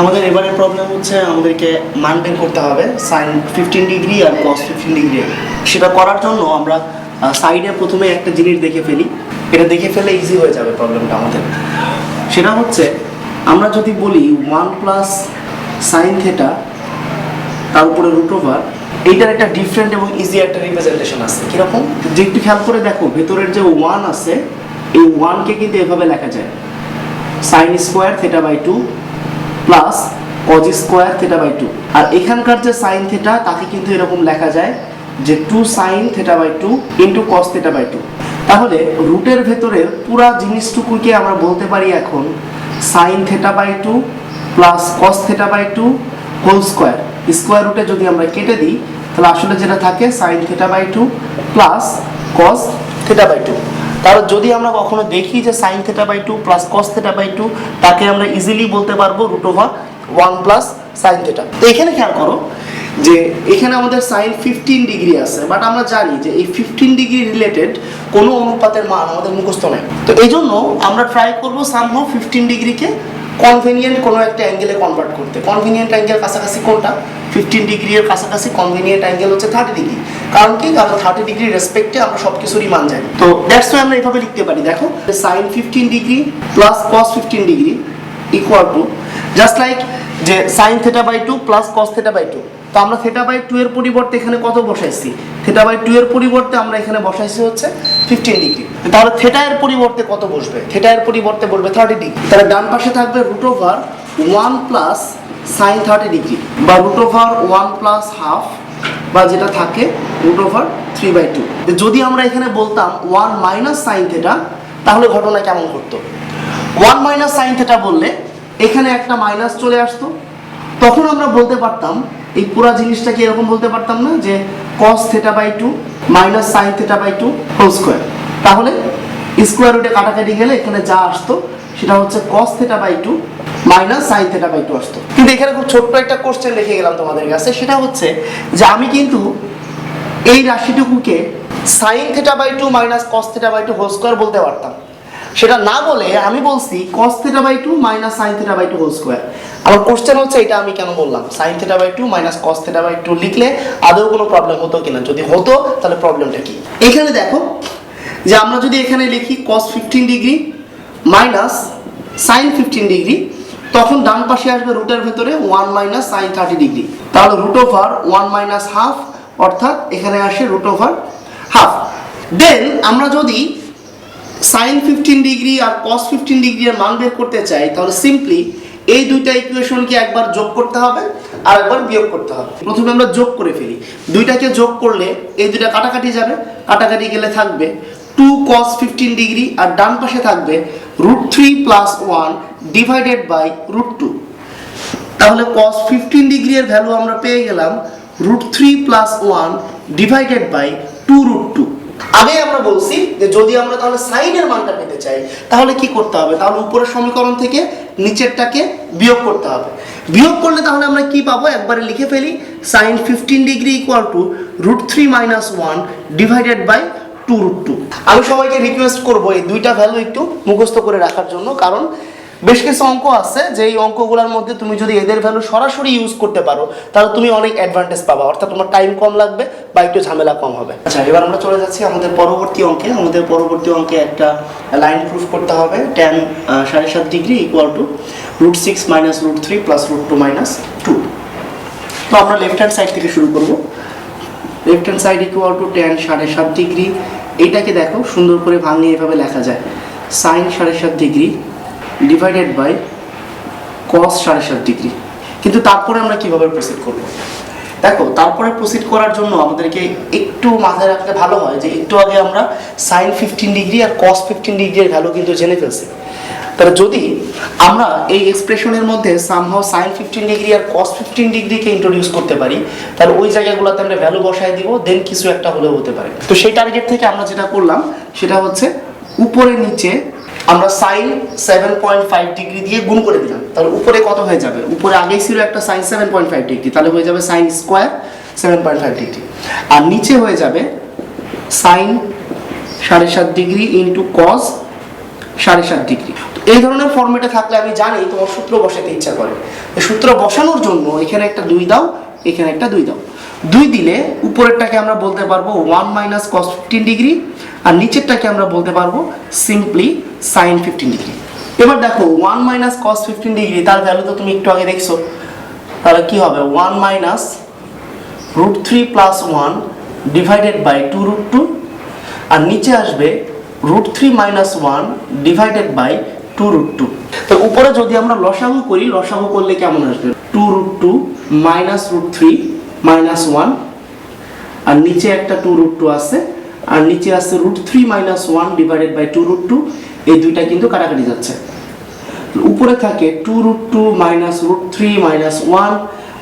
আমাদের এবারে প্রবলেম হচ্ছে আমাদেরকে মান বের করতে হবে সাইন ফিফটিন ডিগ্রি আর কস ফিফটিন ডিগ্রি সেটা করার জন্য আমরা সাইডে প্রথমে একটা জিনিস দেখে ফেলি। এটা দেখে ফেলে ইজি হয়ে যাবে প্রবলেমটা আমাদের। সেটা হচ্ছে, আমরা যদি বলি ওয়ান প্লাস সাইন থেটা তার উপরে রুট ওভার এইটার একটা ডিফারেন্ট এবং ইজি একটা রিপ্রেজেন্টেশন আছে। কীরকম? যে একটু খেয়াল করে দেখো, ভেতরের যে ওয়ান আছে, এই ওয়ানকে কিন্তু এভাবে লেখা যায়। Sine square theta by two plus cos square theta by two আর এখানকার যে সাইন থেটা তাকে কিন্তু এরকম লেখা যায় যে two sine theta by two into cos theta by two তাহলে রুটের ভেতরের পুরা জিনিসটুকুকে আমরা বলতে পারি এখন sine theta by two plus cos theta by two whole square square রুটে যদি আমরা কেটে দিই, তাহলে আসলে যেটা থাকে sine theta by two plus cos theta by two তাহলে যদি আমরা কখনো দেখি যে sine theta by two plus cos theta by two তাকে আমরা ইজিলি বলতে পারব root over one plus sine theta তো এখানে খেয়াল করো যে এখানে আমাদের সাইন ফিফটিন ডিগ্রি আছে বাট আমরা জানি যে এই ফিফটিন ডিগ্রি রিলেটেড কোনো অনুপাতের মান আমাদের মুখস্থ নেই। তো এই জন্য আমরা ট্রাই করব সামহ ফিফটিন ডিগ্রিকে কনভেনিয়েন্ট কোনো একটা অ্যাঙ্গেলে কনভার্ট করতে। কনভেনিয়েন্ট অ্যাঙ্গেল কাছাকাছি কোনটা? ফিফটিন ডিগ্রির কাছাকাছি কনভেনিয়েন্ট অ্যাঙ্গেল হচ্ছে থার্টি ডিগ্রি কারণ কি? কারণ থার্টি ডিগ্রি রেসপেক্টে আমরা সব কিছুরই মান জানি। তো দ্যাটস ওয়াই আমরা এভাবে লিখতে পারি। দেখো sine fifteen degree plus cos fifteen degree equal to just like যে sine theta by two plus cos theta by two তো আমরা থেটা বাই টু এর পরিবর্তে এখানে কত বসাইছি? থেটা বাই টু এর পরিবর্তে আমরা এখানে বসাইছি হচ্ছে ফিফটিন ডিগ্রি তাহলে থেটা এর পরিবর্তে কত বসবে? থেটা এর পরিবর্তে বসবে থার্টি ডিগ্রি তাহলে ডান পাশে থাকবে root over one plus sine thirty degree বা root over one plus half বা যেটা থাকে root over three by two যদি আমরা এখানে বলতাম ওয়ান মাইনাস সাইন থেটা তাহলে ঘটনা কেমন ঘটতো ওয়ান মাইনাস সাইন থেটা বললে এখানে একটা মাইনাস চলে আসতো। তখন আমরা বলতে পারতাম, এই পুরো জিনিসটাকে এরকম বলতে পারতাম না যে cos theta by two minus sine theta by two whole square তাহলে স্কোয়ার রুটে কাটাকাটি গেলে এখানে যা আসতো, সেটা হচ্ছে cos theta by two minus sine theta by two আসতো। কিন্তু এখানে খুব ছোট্ট একটা কোশ্চেন লিখে গেলাম তোমাদের কাছে, সেটা হচ্ছে যে আমি কিন্তু এই রাশিটুকুকে sine theta by two minus cos theta by two whole square বলতে পারতাম। সেটা না বলে আমি বলছি cos theta by two minus sine theta by two whole square আমার কোশ্চেন হচ্ছে, এটা আমি কেন বললাম? Sine theta by two minus cos theta by two লিখলে আদৌ কোনো প্রবলেম হতো কিনা? যদি হতো, তাহলে প্রবলেমটা কি? এখানে দেখো, যে আমরা যদি এখানে লিখি cos fifteen degree minus sine fifteen degree তখন ডান পাশে আসবে রুটের ভেতরে one minus sine thirty degree তাহলে root over one minus half অর্থাৎ এখানে আসে রুট ওভার হাফ দেন আমরা যদি সাইন ফিফটিন ডিগ্রি আর কস ফিফটিন ডিগ্রি এর মান বের করতে চাই, তাহলে সিম্পলি এই দুইটা ইকুয়েশনকে একবার যোগ করতে হবে আর একবার বিয়োগ করতে হবে। প্রথমে আমরা যোগ করে ফেলি। দুইটাকে যোগ করলে এই দুইটা কাটাকাটি যাবে। কাটাকাটি গেলে থাকবে টু কস ফিফটিন ডিগ্রি আর ডান পাশে থাকবে root three plus one divided by root two তাহলে কস ফিফটিন ডিগ্রি এর ভ্যালু আমরা পেয়ে গেলাম root three plus one divided by two root two আগে আমরা বলছি যে যদি আমরা তাহলে সাইনের মানটা পেতে চাই, তাহলে কি করতে হবে? তাহলে উপরের সমীকরণ থেকে নিচেরটাকে বিয়োগ করতে হবে। বিয়োগ করলে তাহলে আমরা কি পাবো? একবারে লিখে ফেলি sine fifteen degree equal to root three minus one divided by two root two আমি সবাইকে রিকোয়েস্ট করব এই দুইটা ভ্যালু একটু মুখস্থ করে রাখার জন্য, কারণ বেশ কিছু অঙ্ক আছে যে এই অঙ্কগুলোর মধ্যে তুমি যদি এদের ভ্যালু সরাসরি ইউজ করতে পারো, তাহলে তুমি অনেক অ্যাডভান্টেজ পাবা। অর্থাৎ তোমার টাইম কম লাগবে বা একটু ঝামেলা কম হবে। আচ্ছা এবার আমরা চলে যাচ্ছি আমাদের পরবর্তী অঙ্কে। আমাদের পরবর্তী অঙ্কে একটা লাইন প্রুফ করতে হবে। টেন সাড়ে সাত degree equal to root six minus root three plus root two minus two তো আমরা লেফট হ্যান্ড সাইড থেকে শুরু করব। Left hand side equal to tan সাড়ে সাত ডিগ্রি এইটাকে দেখো, সুন্দর করে ভাঙিয়ে এভাবে লেখা যায়। সাইন সাড়ে সাত ডিগ্রি ডিভাইডেড বাই কস সাড়ে সাত ডিগ্রি। কিন্তু তারপরে আমরা কীভাবে প্রসিড করব? দেখো, তারপরে প্রসিড করার জন্য আমাদেরকে একটু মাথায় রাখলে ভালো হয় যে একটু আগে আমরা সাইন ফিফটিন ডিগ্রি আর কস ফিফটিন ডিগ্রির ভ্যালু কিন্তু জেনে ফেলছি। তাহলে যদি আমরা এই এক্সপ্রেশনের মধ্যে সামহাও সাইন ফিফটিন ডিগ্রি আর কস ফিফটিন ডিগ্রিকে ইন্ট্রোডিউস করতে পারি, তাহলে ওই জায়গাগুলোতে আমরা ভ্যালু বসায় দিব দেন কিছু একটা হলেও হতে পারে। তো সেই টার্গেট থেকে আমরা যেটা করলাম, সেটা হচ্ছে উপরে নিচে আমরা sine seven point five degree দিয়ে গুণ করে দিলাম। তাহলে উপরে কত হয়ে যাবে? উপরে আগেই ছিল একটা sine seven point five degree তাহলে হয়ে যাবে sine square seven point five degree আর নিচে হয়ে যাবে সাইন সাড়ে সাত ডিগ্রি ইন্টু কস সাড়ে সাত ডিগ্রি এই ধরনের ফর্মেটে থাকলে আমি জানি তোমার সূত্র বসাতে ইচ্ছা করে। সূত্র বসানোর জন্য এখানে একটা দুই দাও, এখানে একটা দুই দাও। দুই দিলে উপরেরটাকে আমরা বলতে পারব one minus cos fifteen degree আর নিচেরটাকে আমরা বলতে পারব সিম্পলি সাইন ফিফটিন ডিগ্রি এবার দেখো one minus cos fifteen degree তার ভ্যালু তো তুমি একটু আগে দেখছ। তাহলে কি হবে? One minus root three plus one divided by two root two আর নিচে আসবে root three minus one divided by two root two তো উপরে যদি আমরা লসাগু করি, লসাগু করলে কেমন আসবে? Two root two minus root three minus one আর নিচে একটা টু রুট টু আছে আর নিচে আছে root three minus one divided by two root two এই দুইটা কিন্তু কাটাকাটি যাচ্ছে। উপরে থাকে two root two minus root three minus one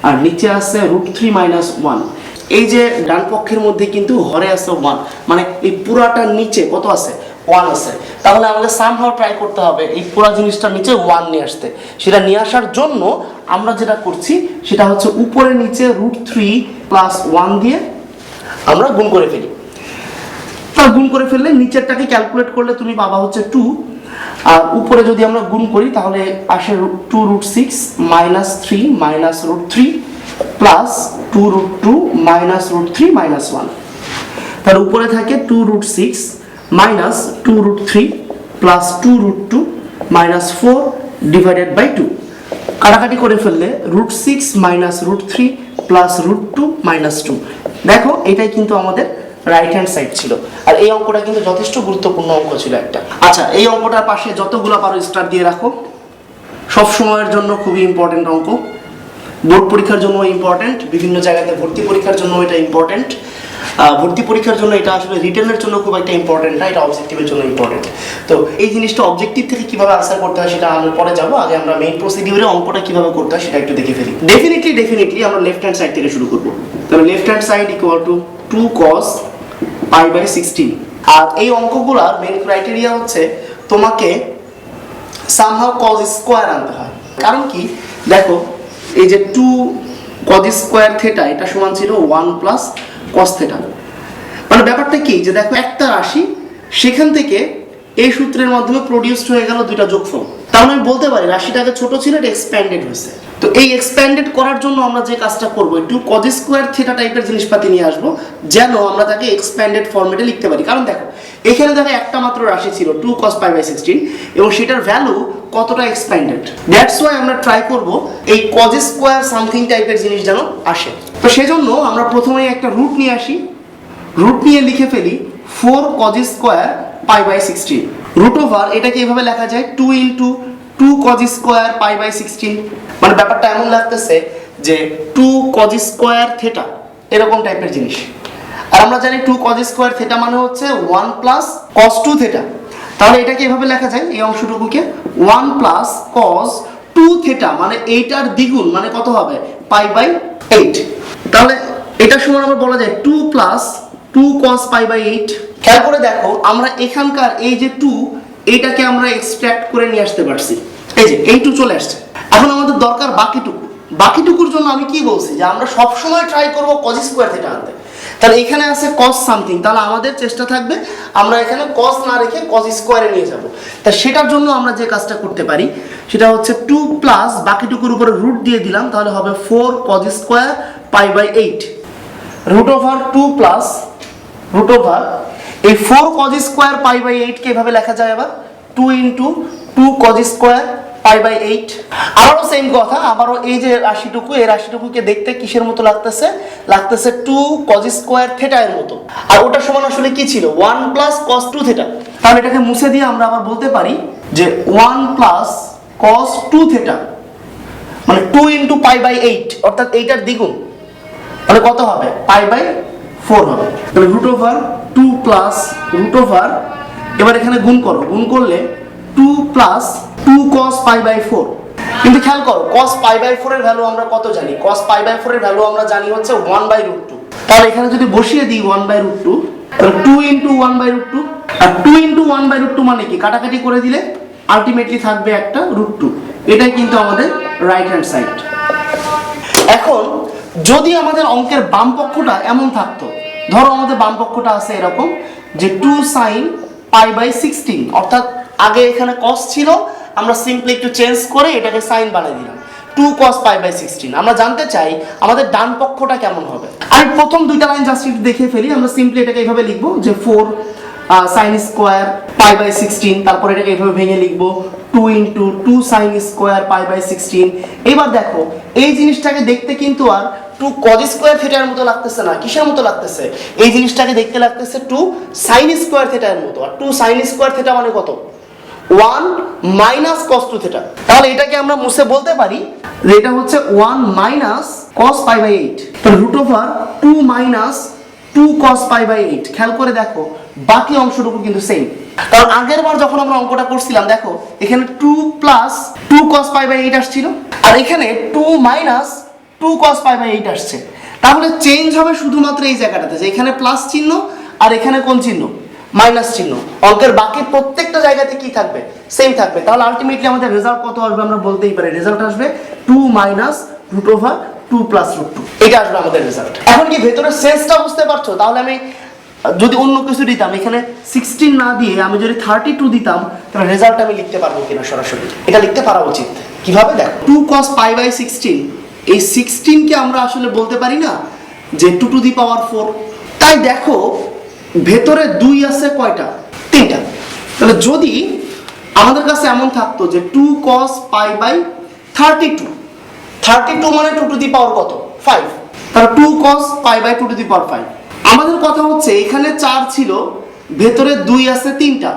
আর নিচে আছে রুট থ্রি মাইনাস ওয়ান এই যে ডান পক্ষের মধ্যে কিন্তু হরে আছে ওয়ান মানে এই পুরাটার নিচে কত আছে? ওয়ান আছে। তাহলে আমাদের সামহাও ট্রাই করতে হবে এই পুরো জিনিসটার নিচে ওয়ান নিয়ে আসতে। সেটা নিয়ে আসার জন্য আমরা যেটা করছি, সেটা হচ্ছে উপরে নিচে রুট থ্রি প্লাস ওয়ান দিয়ে আমরা গুণ করে ফেলি। তা গুণ করে ফেললে নিচেরটাকে ক্যালকুলেট করলে তুমি পাবা হচ্ছে টু আর উপরে যদি আমরা গুণ করি, তাহলে আসে two root six minus three minus root three plus two root two minus root three minus one তার উপরে থাকে two root six minus two root three plus two root two minus four divided by two কাটাকাটি করে ফেললে root six minus root three plus root two minus two দেখো, এটাই কিন্তু আমাদের রাইট হ্যান্ড সাইড ছিল। আর এই অঙ্কটা কিন্তু যথেষ্ট গুরুত্বপূর্ণ অঙ্ক ছিল একটা। আচ্ছা এই অঙ্কটার পাশে যতগুলো পারো স্টার দিয়ে রাখো। সব সময়ের জন্য খুবই ইম্পর্টেন্ট অঙ্ক। বোর্ড পরীক্ষার জন্য ইম্পর্টেন্ট বিভিন্ন জায়গাতে ভর্তি পরীক্ষার জন্য এটা ইম্পর্টেন্ট ভর্তি পরীক্ষার জন্য এটা আসলে রিটেনের জন্য খুব একটা ইম্পর্টেন্ট না, এটা অবজেক্টিভের জন্য ইম্পর্টেন্ট তো এই জিনিসটা অবজেক্টিভ থেকে কীভাবে আনসার করতে হয় সেটা আমরা পরে যাব। আগে আমরা মেইন প্রসিডিউরে অঙ্কটা কীভাবে করতে হয় সেটা একটু দেখে ফেলি। ডেফিনেটলি ডেফিনেটলি আমরা লেফট হ্যান্ড সাইড থেকে শুরু করব। তাহলে left hand side equal to two cos pi by sixteen আর এই অঙ্কগুলোর মেইন ক্রাইটেরিয়া হচ্ছে তোমাকে সামহাও কজ স্কোয়ার আনতে হয়। কারণ কি? দেখো, এই যে টু কজ স্কোয়ার থেটা এটা সমান ছিল ওয়ান প্লাস কস থেটা মানে ব্যাপারটা কি? যে দেখো একটা রাশি, সেখান থেকে এই সূত্রের মাধ্যমে প্রডিউসড হয়ে গেল দুইটা যোগফল। তাহলে আমি বলতে পারি, রাশিটা আগে ছোট ছিল, এটা এক্সপ্যান্ডেড হয়েছে। তো এই এক্সপ্যান্ডেড করার জন্য আমরা যে কাজটা করব, একটু কজ স্কোয়ার থেটা টাইপের জিনিসপাতি নিয়ে আসব, যেন আমরা তাকে এক্সপ্যান্ডেড ফর্মেটে লিখতে পারি। কারণ দেখো, এখানে দেখো একটা মাত্র রাশি ছিল two cos pi by sixteen এবং সেটার ভ্যালু কতটা এক্সপ্যান্ডেড দ্যাটস ওয়াই আমরা ট্রাই করব এই কজ স্কোয়ার সামথিং টাইপের জিনিস যেন আসে। তো সেজন্য আমরা প্রথমেই একটা রুট নিয়ে আসি। রুট নিয়ে লিখে ফেলি four cos square pi by sixteen root over এটাকে এভাবে লেখা যায় two into two cos square pi by sixteen মানে ব্যাপারটা এমন লাগতেছে যে টু কজ স্কোয়ার থেটা এরকম টাইপের জিনিস। আর আমরা জানি টু কজ স্কোয়ার থেটা মানে হচ্ছে one plus cos two theta তাহলে এটাকে এভাবে লেখা যায় এই অংশটুকুকে। One plus cos two theta মানে এইটার দ্বিগুণ মানে কত হবে? পাই বাই এইট তাহলে এটার সমান আমরা বলা যায় two plus two cos pi by eight খেয়াল করে দেখো, আমরা এখানকার এই যে টু এইটাকে আমরা এক্সট্র্যাক্ট করে নিয়ে আসতে পারছি। এই যে, এই টু চলে আসছে। এখন আমাদের দরকার বাকিটুকু। বাকিটুকুর জন্য আমি কি বলছি? যে আমরা সব সময় ট্রাই করব কজ স্কোয়ার থেকে আনতে। তাহলে এখানে আছে কস সামথিং তাহলে আমাদের চেষ্টা থাকবে, আমরা এখানে কস না রেখে কস স্কোয়ারে নিয়ে যাব। তা সেটার জন্য আমরা যে কাজটা করতে পারি, সেটা হচ্ছে টু প্লাস বাকিটুকুর উপরে রুট দিয়ে দিলাম, তাহলে হবে four cos square pi by eight root over two plus root over এই four cos square pi by এইটকে এভাবে লেখা যায় আবার? Two into two cos square pi by eight আবারও সেম কথা, আবারও এই যে রাশিটুকু, এই রাশিটুকুকে দেখতে কিসের মতো লাগতেছে? লাগতেছে টু কজ স্কোয়ার থেটা এর মতো। আর ওটার সমান আসলে কি ছিল? One plus cos two theta তাহলে এটাকে মুছে দিয়ে আমরা আবার বলতে পারি যে one plus cos two theta মানে two into pi by eight অর্থাৎ এইটার দ্বিগুণ। তাহলে কত হবে? পাই বাই ফোর হবে তাহলে root over two plus root over এবার এখানে গুণ করো। গুণ করলে two plus two cos pi by four কিন্তু খেয়াল করো কস পাই বাই ফোর এর ভ্যালু আমরা কত জানি? কস পাই বাই ফোর এর ভ্যালু আমরা জানি হচ্ছে ওয়ান বাই রুট টু তাহলে এখানে যদি বসিয়ে দিই ওয়ান বাই রুট টু তাহলে two into one by root two R two into one by root two মানে কি? কাটাকাটি করে দিলে আলটিমেটলি থাকবে একটা রুট টু এটাই কিন্তু আমাদের রাইট হ্যান্ড সাইড এখন যদি আমাদের অঙ্কের বাম পক্ষটা এমন থাকতো ধরো আমাদের বাম পক্ষটা আছে এরকম, যে two sine pi by sixteen অর্থাৎ আগে এখানে কস ছিল, আমরা সিম্পলি একটু চেঞ্জ করে এটাকে সাইন বানিয়ে দিলাম। Two cos pi by sixteen আমরা জানতে চাই আমাদের ডান পক্ষটা কেমন হবে। আমি প্রথম দুইটা লাইন জাস্ট একটু দেখে ফেলি, আমরা সিম্পলি এটাকে এইভাবে লিখব, যে four sine square pi by sixteen তারপর এটাকে এইভাবে ভেঙে লিখব two into two sine square pi by sixteen এবার দেখো, এই জিনিসটাকে দেখতে কিন্তু আর টু কজ স্কোয়ার থিটার মতো লাগতেছে না, কিসের মতো লাগতেছে? এই জিনিসটাকে দেখতে লাগতেছে টু সাইন স্কোয়ার থিটার মতো। আর টু সাইন স্কোয়ার থিটা মানে কত? One minus cos two theta তাহলে এটাকে আমরা মুছে বলতে পারি যে এটা হচ্ছে one minus cos pi by eight root over two minus two cos pi by eight খেয়াল করে দেখো, বাকি অংশটুকু কিন্তু সেম কারণ আগের বার যখন আমরা অঙ্কটা করছিলাম, দেখো, এখানে two plus two cos pi by eight আসছিল। আর এখানে two minus two cos pi by eight আসছে। তাহলে চেঞ্জ হবে শুধুমাত্র এই জায়গাটাতে, যে এখানে প্লাস চিহ্ন আর এখানে কোন চিহ্ন? মাইনাস চিহ্ন। অঙ্কের বাকি প্রত্যেকটা জায়গাতে কি থাকবে? সেম থাকবে। তাহলে আলটিমেটলি আমাদের রেজাল্ট কত আসবে আমরা বলতেই পারি। রেজাল্ট আসবে two minus root over two plus root two এটা আসবে আমাদের রেজাল্ট এখন কি ভেতরের সেন্সটা বুঝতে পারছ? তাহলে আমি, যদি অন্য কিছু দিতাম, এখানে সিক্সটিন না দিয়ে আমি যদি থার্টি টু দিতাম, তাহলে রেজাল্ট আমি লিখতে পারব কিনা সরাসরি? এটা লিখতে পারা উচিত। কীভাবে? দেখ। Two cos pi by sixteen এই সিক্সটিনকে আমরা আসলে বলতে পারি না যে two two the power four তাই দেখো, ভেতরে দুই আছে কয়টা? তিনটা। তাহলে যদি আমাদের কাছে এমন থাকতো যে two cos pi by thirty two thirty two মানে টু টু দি পাওয়ার কত? ফাইভ তাহলে two cos pi by two two the power five আমাদের কথা হচ্ছে, এখানে চার ছিল, ভেতরে দুই আছে তিনটা।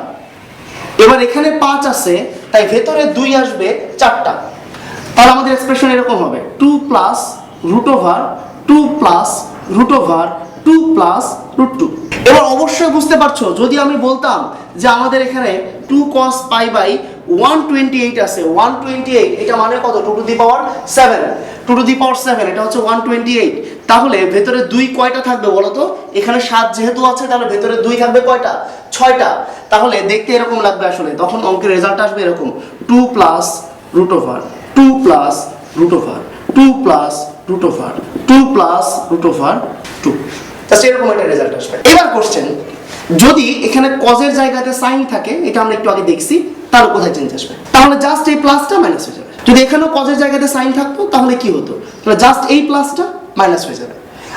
এবার এখানে পাঁচ আছে, তাই ভেতরে দুই আসবে চারটা। তাহলে আমাদের এক্সপ্রেশন এরকম হবে two plus root over two plus root over two plus root two এবার অবশ্যই বুঝতে পারছ, যদি আমি বলতাম যে আমাদের এখানে two cos pi by one twenty eight আছে ওয়ান টোয়েন্টি এইট এটা মানে কত? Two two the power seven two two the power seven এটা হচ্ছে ওয়ান টোয়েন্টি এইট তাহলে ভেতরে দুই কয়টা থাকবে বলো তো? এখানে সাত যেহেতু আছে, তাহলে ভেতরে দুই থাকবে কয়টা? ছয়টা। তাহলে দেখতে এরকম লাগবে আসলে, তখন অঙ্কের রেজাল্ট আসবে এরকম two plus root over two plus root over two plus root over two plus root over two just এরকম একটা রেজাল্ট আসবে। এবার কোশ্চেন যদি এখানে কজের জায়গাতে সাইন থাকে, এটা আমরা একটু আগে দেখছি, তাহলে কোথায় চেঞ্জ আসবে? তাহলে জাস্ট এই প্লাসটা মাইনাস হয়ে যাবে। যদি এখানেও কজের জায়গাতে সাইন থাকতো, তাহলে কি হতো? তাহলে জাস্ট এই প্লাসটা মাইনাস হয়ে যাবে।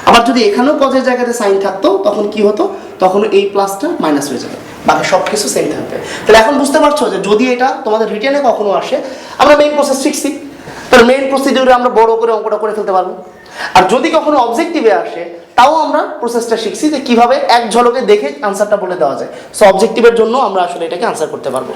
আবার যদি এখানেও কজের জায়গাতে সাইন থাকতো, তখন কি হতো? তখন এই প্লাসটা মাইনাস হয়ে যাবে। বাকি সব কিছু সেম থাকবে। তাহলে এখন বুঝতে পারছ যে যদি এটা তোমাদের রিটেনে কখনো আসে, আমরা মেইন প্রসেস শিখছি। তাহলে মেইন প্রসিডিউরে আমরা বড় করে অঙ্কটা করে ফেলতে পারব। আর যদি কখনো অবজেক্টিভে আসে, তাও আমরা প্রসেসটা শিখছি যে কীভাবে এক ঝলকে দেখে আনসারটা বলে দেওয়া যায়। সো অবজেক্টিভের জন্য আমরা আসলে এটাকে আনসার করতে পারব।